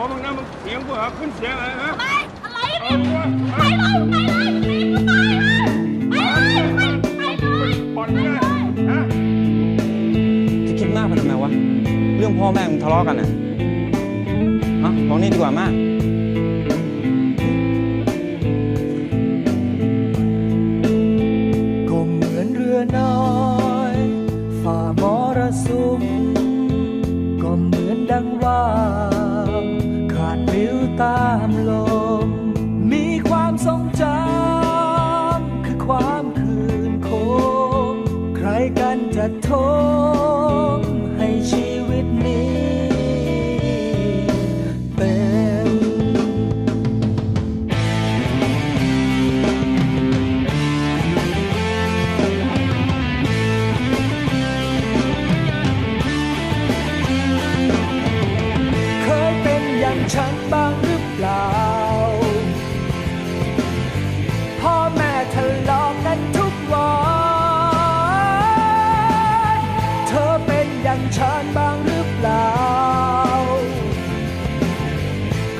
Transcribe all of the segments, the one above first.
ตัวมึงนะมึงเสียงกูเหรอขึ้นเสียงอะไรฮะไปอะไรเอาเนี่ย ไปเลยไปเลยไปเลยไปเลยไปเลยปอนเลย ฮะ จะคิดมากไปทำไมวะ เรื่องพ่อแม่มึงทะเลาะกันน่ะเอ้าลองนี่ดีกว่ามาก ก็เหมือนเรือน้อยฝ่ามรสุมก็เหมือนดังว่า อย่างฉันบ้างหรือเปล่า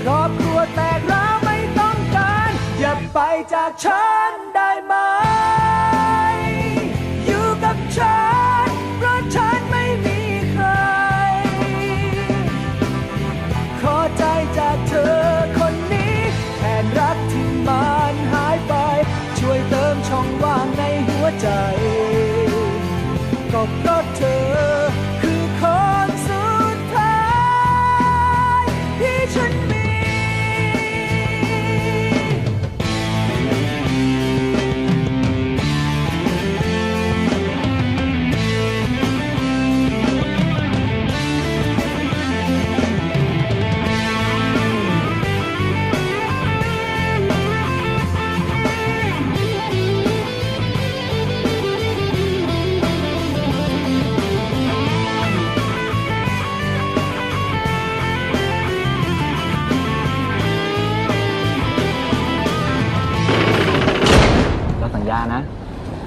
ครอบครัวแตกร้าวไม่ต้องการ อย่าไปจากฉันได้ไหม อยู่กับฉัน เพราะฉันไม่มีใคร ขอใจจากเธอคนนี้แทนรักที่มันหายไป ช่วยเติมช่องว่างในหัวใจ ก็เพราะเธอคือ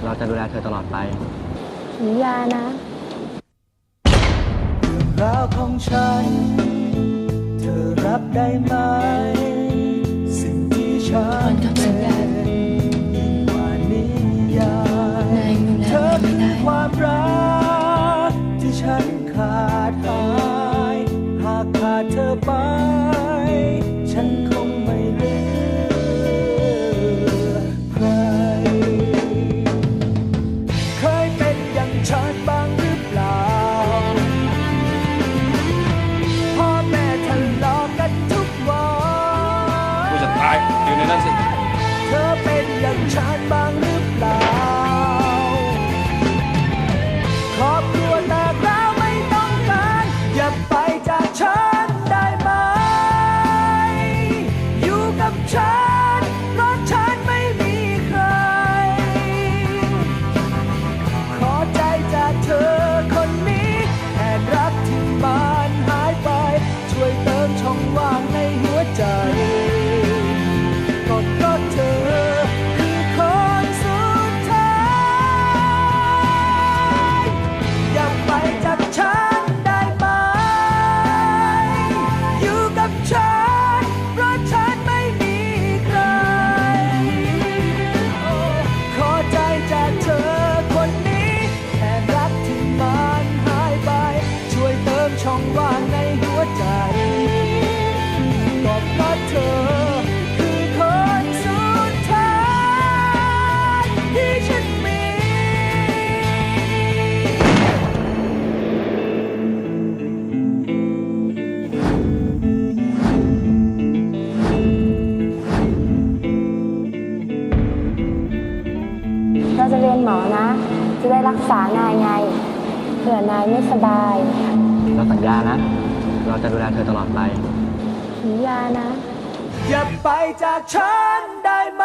เราจะดูแลเธอตลอดไปสัญญานะเรื่องราวของฉัน เธอรับได้ไหม นั่นสิ เธอเป็นอย่างฉันบ้า รักษานายไงเผื่อนายไม่สบายเราสัญญานะ เราจะดูแลเธอตลอดไปสัญญานะ อย่าไปจากฉันได้ไหม